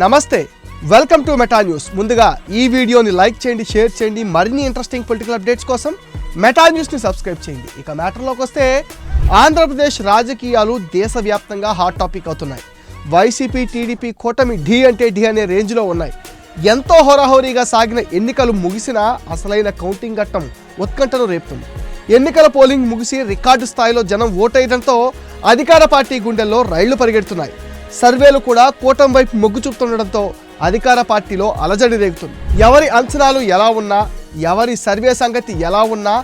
నమస్తే welcome to Meta news. ముందుగా ఈ వీడియోని లైక్ చేయండి షేర్ చేయండి. మరిన్ని ఇంట్రెస్టింగ్ పొలిటికల్ అప్డేట్స్ కోసం మెటా న్యూస్ని సబ్స్క్రైబ్ చేయండి. ఇక మ్యాటర్లోకి వస్తే ఆంధ్రప్రదేశ్ రాజకీయాలు దేశవ్యాప్తంగా హాట్ టాపిక్ అవుతున్నాయి. వైసీపీ టీడీపీ కూటమి ఢీ అంటే ఢీ అనే రేంజ్లో ఉన్నాయి. ఎంతో హోరాహోరీగా సాగిన ఎన్నికలు ముగిసినా అసలైన కౌంటింగ్ ఘట్టం ఉత్కంఠను రేపుతుంది. ఎన్నికల పోలింగ్ ముగిసి రికార్డు స్థాయిలో జనం ఓటేయడంతో అధికార పార్టీ గుండెల్లో రైళ్ళు పరిగెడుతున్నాయి. సర్వేలు కూడా కూటమి వైపు మొగ్గు చూపుతుండడంతో అధికార పార్టీలో అలజడి రేగుతుంది. ఎవరి అంచనాలు ఎలా ఉన్నా ఎవరి సర్వే సంగతి ఎలా ఉన్నా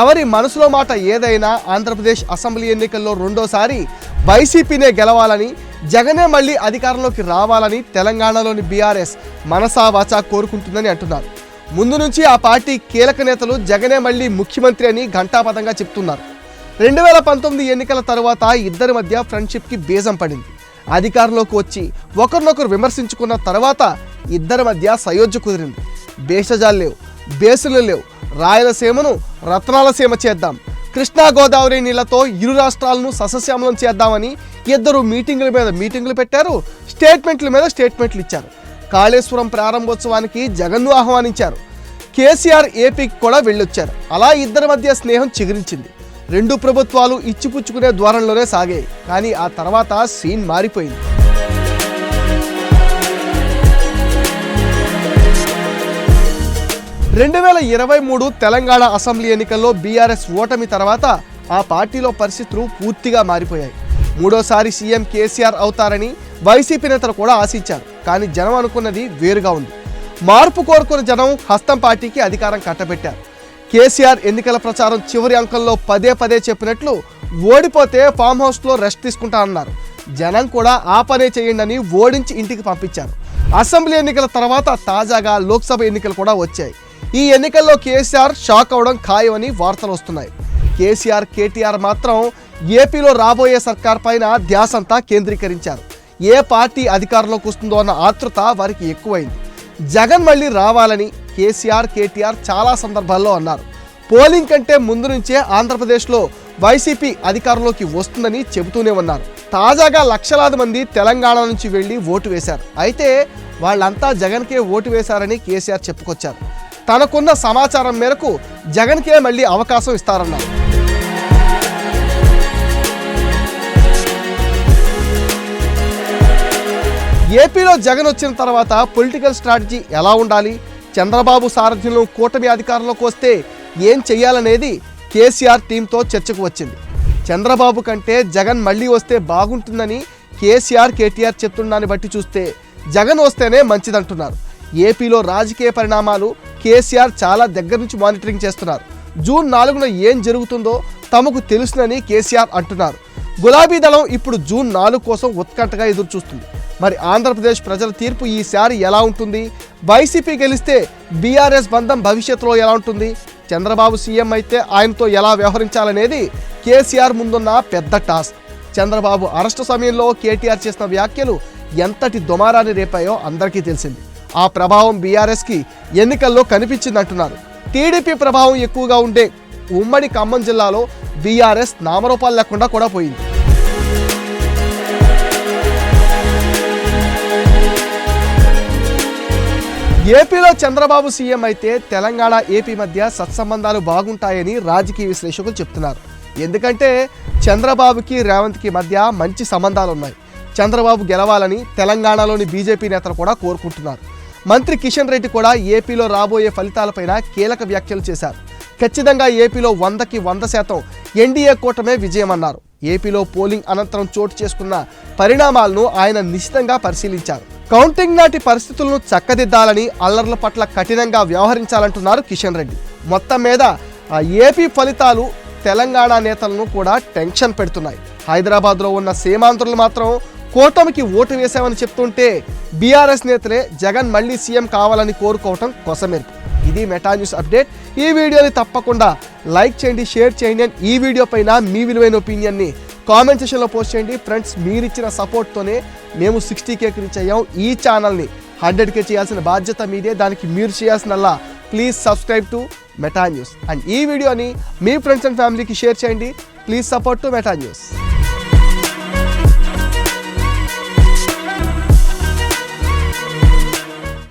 ఎవరి మనసులో మాట ఏదైనా ఆంధ్రప్రదేశ్ అసెంబ్లీ ఎన్నికల్లో రెండోసారి వైసీపీనే గెలవాలని జగనే మళ్ళీ అధికారంలోకి రావాలని తెలంగాణలోని బీఆర్ఎస్ మనసా వాచా కోరుకుంటుందని అంటున్నారు. ముందు నుంచి ఆ పార్టీ కీలక నేతలు జగనే మళ్ళీ ముఖ్యమంత్రి అని ఘంటాపథంగా చెప్తున్నారు. రెండు వేల పంతొమ్మిది ఎన్నికల తర్వాత ఇద్దరి మధ్య ఫ్రెండ్షిప్కి బీజం పడింది. అధికారంలోకి వచ్చి ఒకరినొకరు విమర్శించుకున్న తర్వాత ఇద్దరి మధ్య సయోధ్య కుదిరింది. భేషజాలు లేవు. బేసులు లేవు. రాయలసీమను రత్నాలసీమ చేద్దాం. కృష్ణా గోదావరి నీళ్ళతో ఇరు రాష్ట్రాలను సస్యశ్యామలం చేద్దామని ఇద్దరు మీటింగుల మీద మీటింగులు పెట్టారు. స్టేట్మెంట్ల మీద స్టేట్మెంట్లు ఇచ్చారు. కాళేశ్వరం ప్రారంభోత్సవానికి జగన్ను ఆహ్వానించారు. కేసీఆర్ ఏపీకి కూడా వెళ్ళొచ్చారు. అలా ఇద్దరి మధ్య స్నేహం చిగురించింది. రెండు ప్రభుత్వాలు ఇచ్చిపుచ్చుకునే ద్వారంలోనే సాగాయి. కానీ ఆ తర్వాత సీన్ మారిపోయింది. రెండు వేల ఇరవై మూడు తెలంగాణ అసెంబ్లీ ఎన్నికల్లో బీఆర్ఎస్ ఓటమి తర్వాత ఆ పార్టీలో పరిస్థితులు పూర్తిగా మారిపోయాయి. మూడోసారి సీఎం కేసీఆర్ అవుతారని వైసీపీ నేతలు కూడా ఆశించారు. కానీ జనం అనుకున్నది వేరుగా ఉంది. మార్పు కోరుకున్న జనం హస్తం పార్టీకి అధికారం కట్టబెట్టారు. కేసీఆర్ ఎన్నికల ప్రచారం చివరి అంకంలో పదే పదే చెప్పినట్లు ఓడిపోతే ఫామ్ హౌస్లో రెస్ట్ తీసుకుంటా అన్నారు. జనం కూడా ఆ పనే చేయండి ఓడించి ఇంటికి పంపించారు. అసెంబ్లీ ఎన్నికల తర్వాత తాజాగా లోక్సభ ఎన్నికలు కూడా వచ్చాయి. ఈ ఎన్నికల్లో కేసీఆర్ షాక్ అవడం ఖాయమని వార్తలు వస్తున్నాయి. కేసీఆర్ కేటీఆర్ మాత్రం ఏపీలో రాబోయే సర్కార్ పైన ధ్యాసంతా కేంద్రీకరించారు. ఏ పార్టీ అధికారంలోకి వస్తుందో అన్న ఆతృత వారికి ఎక్కువైంది. జగన్ మళ్ళీ రావాలని కేసీఆర్ కేటీఆర్ చాలా సందర్భాల్లో అన్నారు. పోలింగ్ కంటే ముందు నుంచే ఆంధ్రప్రదేశ్లో వైసీపీ అధికారంలోకి వస్తుందని చెబుతూనే ఉన్నారు. తాజాగా లక్షలాది మంది తెలంగాణ నుంచి వెళ్ళి ఓటు వేశారు. అయితే వాళ్ళంతా జగన్కే ఓటు వేశారని కేసీఆర్ చెప్పుకొచ్చారు. తనకున్న సమాచారం మేరకు జగన్కే మళ్ళీ అవకాశం ఇస్తారన్నారు. ఏపీలో జగన్ వచ్చిన తర్వాత పొలిటికల్ స్ట్రాటజీ ఎలా ఉండాలి? చంద్రబాబు సారథ్యంలో కూటమి అధికారంలోకి వస్తే ఏం చేయాలనేది కేసీఆర్ టీంతో చర్చకు వచ్చింది. చంద్రబాబు కంటే జగన్ మళ్ళీ వస్తే బాగుంటుందని కేసీఆర్ కేటీఆర్ చెప్తున్నాన్ని బట్టి చూస్తే జగన్ వస్తేనే మంచిదంటున్నారు. ఏపీలో రాజకీయ పరిణామాలు కేసీఆర్ చాలా దగ్గర నుంచి మానిటరింగ్ చేస్తున్నారు. జూన్ నాలుగున ఏం జరుగుతుందో తమకు తెలుసునని కేసీఆర్ అంటున్నారు. గులాబీ దళం ఇప్పుడు జూన్ నాలుగు కోసం ఉత్కంఠగా ఎదురుచూస్తుంది. మరి ఆంధ్రప్రదేశ్ ప్రజల తీర్పు ఈసారి ఎలా ఉంటుంది? వైసీపీ గెలిస్తే బీఆర్ఎస్ బంధం భవిష్యత్తులో ఎలా ఉంటుంది? చంద్రబాబు సీఎం అయితే ఆయనతో ఎలా వ్యవహరించాలనేది కేసీఆర్ ముందున్న పెద్ద టాస్క్. చంద్రబాబు అరెస్టు సమయంలో కేటీఆర్ చేసిన వ్యాఖ్యలు ఎంతటి దుమారాన్ని రేపాయో అందరికీ తెలిసింది. ఆ ప్రభావం బీఆర్ఎస్కి ఎన్నికల్లో కనిపించిందంటున్నారు. టీడీపీ ప్రభావం ఎక్కువగా ఉండే ఉమ్మడి ఖమ్మం జిల్లాలో బీఆర్ఎస్ నామరూపాలు లేకుండా కూడా పోయింది. ఏపీలో చంద్రబాబు సీఎం అయితే తెలంగాణ ఏపీ మధ్య సత్సంబంధాలు బాగుంటాయని రాజకీయ విశ్లేషకులు చెప్తున్నారు. ఎందుకంటే చంద్రబాబుకి రేవంత్కి మధ్య మంచి సంబంధాలు ఉన్నాయి చంద్రబాబు గెలవాలని తెలంగాణలోని బీజేపీ నేతలు కూడా కోరుకుంటున్నారు. మంత్రి కిషన్ రెడ్డి కూడా ఏపీలో రాబోయే ఫలితాలపైన కీలక వ్యాఖ్యలు చేశారు. ఖచ్చితంగా ఏపీలో వందకి వంద శాతం ఎన్డీఏ కూటమే విజయమన్నారు. ఏపీలో పోలింగ్ అనంతరం చోటు చేసుకున్న పరిణామాలను ఆయన నిశ్చితంగా పరిశీలించారు. కౌంటింగ్ నాటి పరిస్థితులను చక్కదిద్దాలని అల్లర్ల పట్ల కఠినంగా వ్యవహరించాలంటున్నారు కిషన్ రెడ్డి. మొత్తం మీద ఏపీ ఫలితాలు తెలంగాణ నేతలను కూడా టెన్షన్ పెడుతున్నాయి. హైదరాబాద్లో ఉన్న సీమాంధ్రులు మాత్రం కూటమికి ఓటు వేశామని చెప్తుంటే బీఆర్ఎస్ నేతలే జగన్ మళ్ళీ సీఎం కావాలని కోరుకోవటం కొసమెరుపు. ఇది మెటా న్యూస్ అప్డేట్. ఈ వీడియోని తప్పకుండా లైక్ చేయండి షేర్ చేయండి. అండ్ ఈ వీడియో పైన మీ విలువైన ఒపీనియన్ని కామెంట్ సెషన్లో పోస్ట్ చేయండి. ఫ్రెండ్స్ మీరిచ్చిన సపోర్ట్తోనే మేము సిక్స్టీ కేకి రీచ్ అయ్యాం. ఈ ఛానల్ని హండ్రెడ్ కే చేయాల్సిన బాధ్యత మీదే. దానికి మీరు చేయాల్సినల్లా please subscribe to Meta news and ఈ వీడియోని మీ ఫ్రెండ్స్ అండ్ ఫ్యామిలీకి షేర్ చేయండి. Please support to Meta news